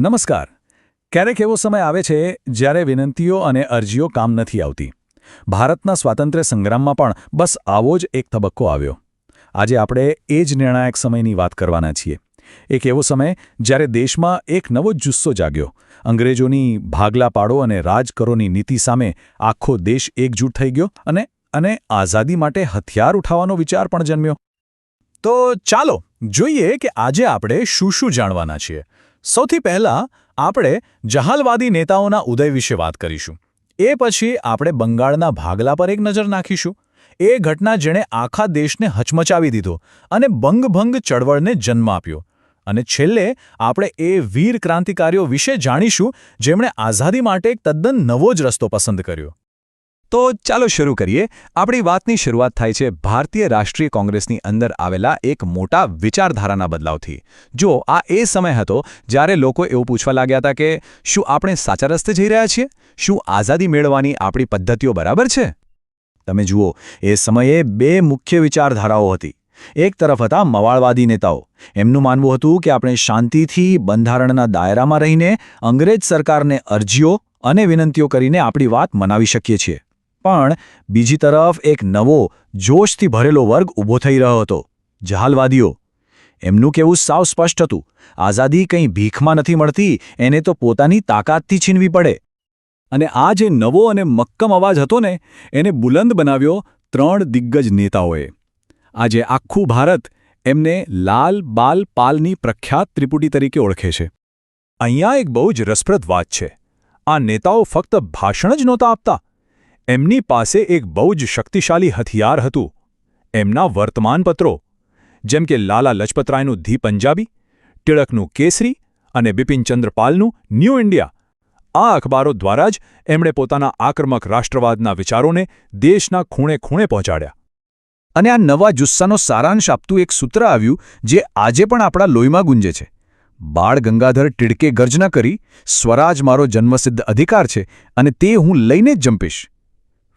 નમસ્કાર. ક્યારેક એવો સમય આવે છે જ્યારે વિનંતીઓ અને અરજીઓ કામ નથી આવતી. ભારતના સ્વાતંત્ર્ય સંગ્રામમાં પણ બસ આવો જ એક તબક્કો આવ્યો. આજે આપણે એ જ નિર્ણાયક સમયની વાત કરવાના છીએ. એક એવો સમય જ્યારે દેશમાં એક નવો જુસ્સો જાગ્યો. અંગ્રેજોની ભાગલા પાડો અને રાજ કરોની નીતિ સામે આખો દેશ એકજૂટ થઈ ગયો અને અને આઝાદી માટે હથિયાર ઉઠાવવાનો વિચાર પણ જન્મ્યો. તો ચાલો જોઈએ કે આજે આપણે શું શું જાણવાના છીએ. સૌથી પહેલા આપણે જહાલવાદી નેતાઓના ઉદય વિશે વાત કરીશું. એ પછી આપણે બંગાળના ભાગલા પર એક નજર નાખીશું. એ ઘટના જેણે આખા દેશને હચમચાવી દીધો અને બંગભંગ ચળવળને જન્મ આપ્યો. અને છેલ્લે આપણે એ વીર ક્રાંતિકારીઓ વિશે જાણીશું, જેમણે આઝાદી માટે એક તદ્દન નવો જ રસ્તો પસંદ કર્યો. તો ચાલો શરૂ કરીએ. આપણી વાતની શરૂઆત થાય છે ભારતીય રાષ્ટ્રીય કોંગ્રેસની અંદર આવેલા એક મોટા વિચારધારાના બદલાવથી. જો આ એ સમય હતો જ્યારે લોકો એવું પૂછવા લાગ્યા હતા કે, શું આપણે સાચા રસ્તે જઈ રહ્યા છીએ? શું આઝાદી મેળવવાની આપણી પદ્ધતિઓ બરાબર છે? તમે જુઓ, એ સમયે બે મુખ્ય વિચારધારાઓ હતી. એક તરફ હતા મવાળવાદી નેતાઓ. એમનું માનવું હતું કે આપણે શાંતિથી બંધારણના દાયરામાં રહીને અંગ્રેજ સરકારને અરજીઓ અને વિનંતીઓ કરીને આપણી વાત મનાવી શકીએ છીએ. પણ બીજી તરફ એક નવો, જોશથી ભરેલો વર્ગ ઊભો થઈ રહ્યો હતો. જહાલવાદીઓ, એમનું કહેવું સાવ સ્પષ્ટ હતું. આઝાદી કંઈ ભીખમાં નથી મળતી, એને તો પોતાની તાકાતથી છીનવી પડે. અને આ જે નવો અને મક્કમ અવાજ હતો ને, એને બુલંદ બનાવ્યો ત્રણ દિગ્ગજ નેતાઓએ. આજે આખું ભારત એમને લાલ બાલ પાલની પ્રખ્યાત ત્રિપુટી તરીકે ઓળખે છે. અહીંયા એક બહુ જ રસપ્રદ વાત છે. આ નેતાઓ ફક્ત ભાષણ જ નહોતા આપતા એમની પાસે એક બહુ જ શક્તિશાળી હથિયાર હતું. એમના વર્તમાનપત્રો, જેમ કે લાલા લજપતરાયનું ધી પંજાબી ટિળકનું કેસરી અને બિપિનચંદ્ર પાલનું ન્યૂ ઇન્ડિયા, આ અખબારો દ્વારા જ એમણે પોતાના આક્રમક રાષ્ટ્રવાદના વિચારોને દેશના ખૂણે ખૂણે પહોંચાડ્યા. અને આ નવા જુસ્સાનો સારાંશ આપતું એક સૂત્ર આવ્યું, જે આજે પણ આપણા લોહીમાં ગુંજે છે. બાળ ગંગાધર ટિડકે ગર્જના કરી, સ્વરાજ મારો જન્મસિદ્ધ અધિકાર છે અને તે હું લઈને જ જંપીશ.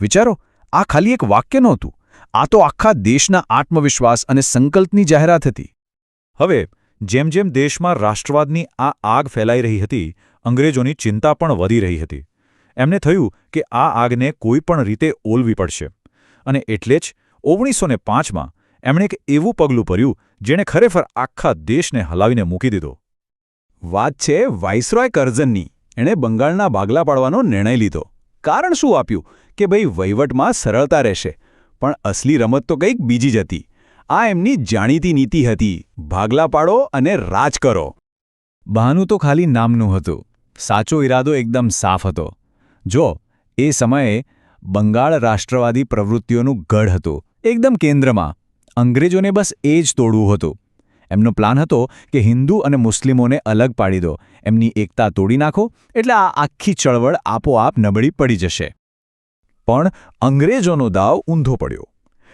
વિચારો, આ ખાલી એક વાક્ય નહોતું. આ તો આખા દેશના આત્મવિશ્વાસ અને સંકલ્પની જાહેરાત હતી. હવે, જેમ જેમ દેશમાં રાષ્ટ્રવાદની આ આગ ફેલાઈ રહી હતી, અંગ્રેજોની ચિંતા પણ વધી રહી હતી. એમને થયું કે આ આગને કોઈ પણ રીતે ઓલવી પડશે. અને એટલે જ ઓગણીસો ને પાંચમાં, એમણે એક એવું પગલું ભર્યું, જેણે ખરેખર આખા દેશને હલાવીને મૂકી દીધો. વાત છે વાઇસરોય કરઝનની એણે બંગાળના ભાગલા પાડવાનો નિર્ણય લીધો. કારણ શું આપ્યું? કે ભાઈ વહીવટમાં સરળતા રહેશે. પણ અસલી રમત તો કંઈક બીજી જ હતી. આ એમની જાણીતી નીતિ હતી, ભાગલા પાડો અને રાજ કરો. બહાનું તો ખાલી નામનું હતું. સાચો ઈરાદો એકદમ સાફ હતો. જો, એ સમયે બંગાળ રાષ્ટ્રવાદી પ્રવૃત્તિઓનું ગઢ હતું. એકદમ કેન્દ્રમાં. અંગ્રેજોને બસ એ જ તોડવું હતું. એમનો પ્લાન હતો કે હિન્દુ અને મુસ્લિમોને અલગ પાડી દો. એમની એકતા તોડી નાખો, એટલે આ આખી ચળવળ આપોઆપ નબળી પડી જશે. પણ અંગ્રેજોનો દાવ ઊંધો પડ્યો.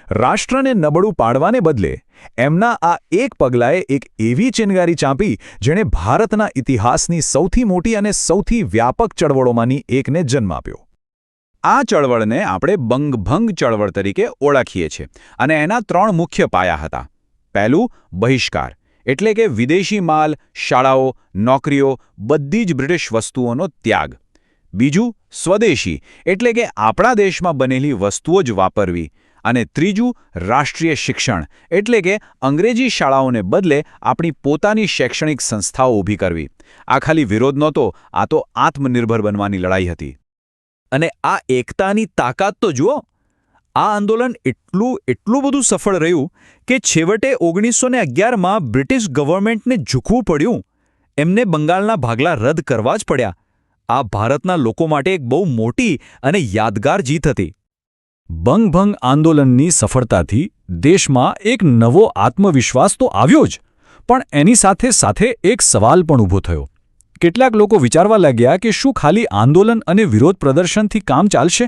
રાષ્ટ્રને નબળું પાડવાને બદલે એમના આ એક પગલાએ એક એવી ચિનગારી ચાંપી, જેણે ભારતના ઇતિહાસની સૌથી મોટી અને સૌથી વ્યાપક ચળવળોમાંની એકને જન્મ આપ્યો. આ ચળવળને આપણે બંગભંગ ચળવળ તરીકે ઓળખીએ છીએ અને એના ત્રણ મુખ્ય પાયા હતા. પહેલું, બહિષ્કાર, એટલે કે વિદેશી માલ, શાળાઓ, નોકરીઓ, બધી જ બ્રિટિશ વસ્તુઓનો ત્યાગ. બીજું સ્વદેશી, એટલે કે આપણા દેશમાં બનેલી વસ્તુઓ જ વાપરવી. અને ત્રીજું, રાષ્ટ્રીય શિક્ષણ, એટલે કે અંગ્રેજી શાળાઓને બદલે આપણી પોતાની શૈક્ષણિક સંસ્થાઓ ઊભી કરવી. આ ખાલી વિરોધ નહોતો, આ તો આત્મનિર્ભર બનવાની લડાઈ હતી. અને આ એકતાની તાકાત તો જુઓ! આ આંદોલન એટલું એટલું બધું સફળ રહ્યું કે છેવટે ઓગણીસો ને અગિયારમાં બ્રિટિશ ગવર્મેન્ટને ઝૂકવું પડ્યું. એમને બંગાળના ભાગલા રદ કરવા જ પડ્યા. આ ભારતના લોકો માટે એક બહુ મોટી અને યાદગાર જીત હતી. બંગભંગ આંદોલનની સફળતાથી દેશમાં એક નવો આત્મવિશ્વાસ તો આવ્યો જ, પણ એની સાથે સાથે એક સવાલ પણ ઊભો થયો. કેટલાક લોકો વિચારવા લાગ્યા કે શું ખાલી આંદોલન અને વિરોધ પ્રદર્શનથી કામ ચાલશે?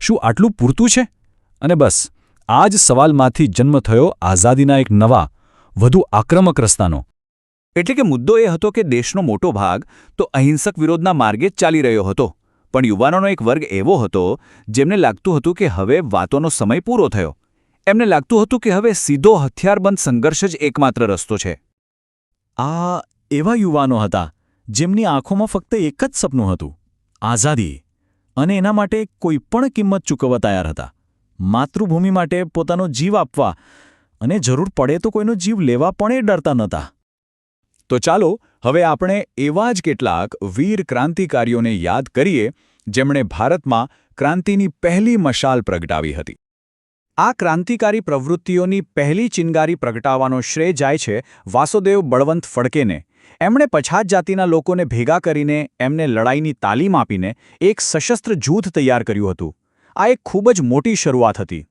શું આટલું પૂરતું છે? અને બસ, આ જ સવાલમાંથી જન્મ થયો આઝાદીના એક નવા, વધુ આક્રમક રસ્તાનો. એટલે કે મુદ્દો એ હતો કે દેશનો મોટો ભાગ તો અહિંસક વિરોધના માર્ગે જ ચાલી રહ્યો હતો. પણ યુવાનોનો એક વર્ગ એવો હતો, જેમને લાગતું હતું કે હવે વાતોનો સમય પૂરો થયો. એમને લાગતું હતું કે હવે સીધો હથિયારબંધ સંઘર્ષ જ એકમાત્ર રસ્તો છે. આ એવા યુવાનો હતા, જેમની આંખોમાં ફક્ત એક જ સપનું હતું આઝાદી અને એના માટે કોઈ પણ કિંમત ચૂકવવા તૈયાર હતા. માતૃભૂમિ માટે પોતાનો જીવ આપવા, અને જરૂર પડે તો કોઈનો જીવ લેવા પણ એ ડરતા નહોતા. તો ચાલો, હવે આપણે એવા જ કેટલાક વીર ક્રાંતિકારીઓને યાદ કરીએ, જેમણે ભારતમાં ક્રાંતિની પહેલી મશાલ પ્રગટાવી હતી. આ ક્રાંતિકારી પ્રવૃત્તિઓની પહેલી ચિનગારી પ્રગટાવવાનો શ્રેય જાય છે વાસુદેવ બળવંત ફડકેને. એમણે પછાત જાતિના લોકોને ભેગા કરીને એમને લડાઈની તાલીમ આપીને એક સશસ્ત્ર જૂથ તૈયાર કર્યું હતું. આ એક ખૂબ જ મોટી શરૂઆત હતી.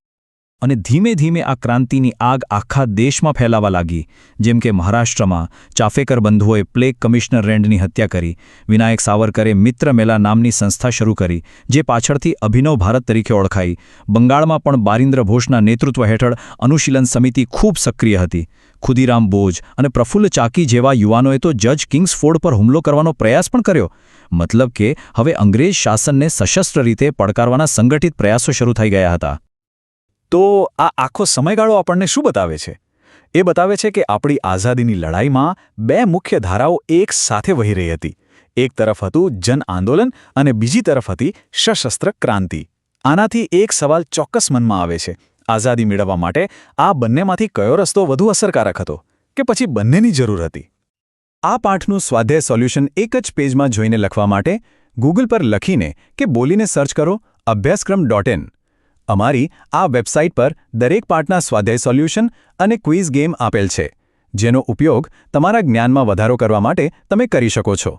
અને ધીમે ધીમે આ ક્રાંતિની આગ આખા દેશમાં ફેલાવા લાગી. જેમ કે મહારાષ્ટ્રમાં ચાફેકર બંધુઓએ પ્લેગ કમિશનર રેન્ડની હત્યા કરી. વિનાયક સાવરકરે મિત્ર મેલા નામની સંસ્થા શરૂ કરી, જે પાછળથી અભિનવ ભારત તરીકે ઓળખાઈ. બંગાળમાં પણ બારિન્દ્ર ઘોષના નેતૃત્વ હેઠળ અનુશીલન સમિતિ ખૂબ સક્રિય હતી. ખુદીરામ બોજ અને પ્રફુલ્લ ચાકી જેવા યુવાનોએ તો જજ કિંગ્સફોર્ડ પર હુમલો કરવાનો પ્રયાસ પણ કર્યો. મતલબ કે હવે અંગ્રેજ શાસનને સશસ્ત્ર રીતે પડકારવાના સંગઠિત પ્રયાસો શરૂ થઈ ગયા હતા. તો આ આખો સમયગાળો આપણને શું બતાવે છે? એ બતાવે છે કે આપણી આઝાદીની લડાઈમાં બે મુખ્ય ધારાઓ એક સાથે વહી રહી હતી. એક તરફ હતું જન આંદોલન અને બીજી તરફ હતી સશસ્ત્ર ક્રાંતિ. આનાથી એક સવાલ ચોક્કસ મનમાં આવે છે. આઝાદી મેળવવા માટે આ બંનેમાંથી કયો રસ્તો વધુ અસરકારક હતો કે પછી બંનેની જરૂર હતી? આ પાઠનું સ્વાધ્યાય સોલ્યુશન એક જ પેજમાં જોઈને લખવા માટે ગૂગલ પર લખીને કે બોલીને સર્ચ કરો અભ્યાસક્રમ ડોટ ઇન. અમારી આ વેબસાઇટ પર દરેક પાઠના સ્વાધ્યાય સોલ્યુશન અને ક્વિઝ ગેમ આપેલ છે, જેનો ઉપયોગ તમારા જ્ઞાનમાં વધારો કરવા માટે તમે કરી શકો છો.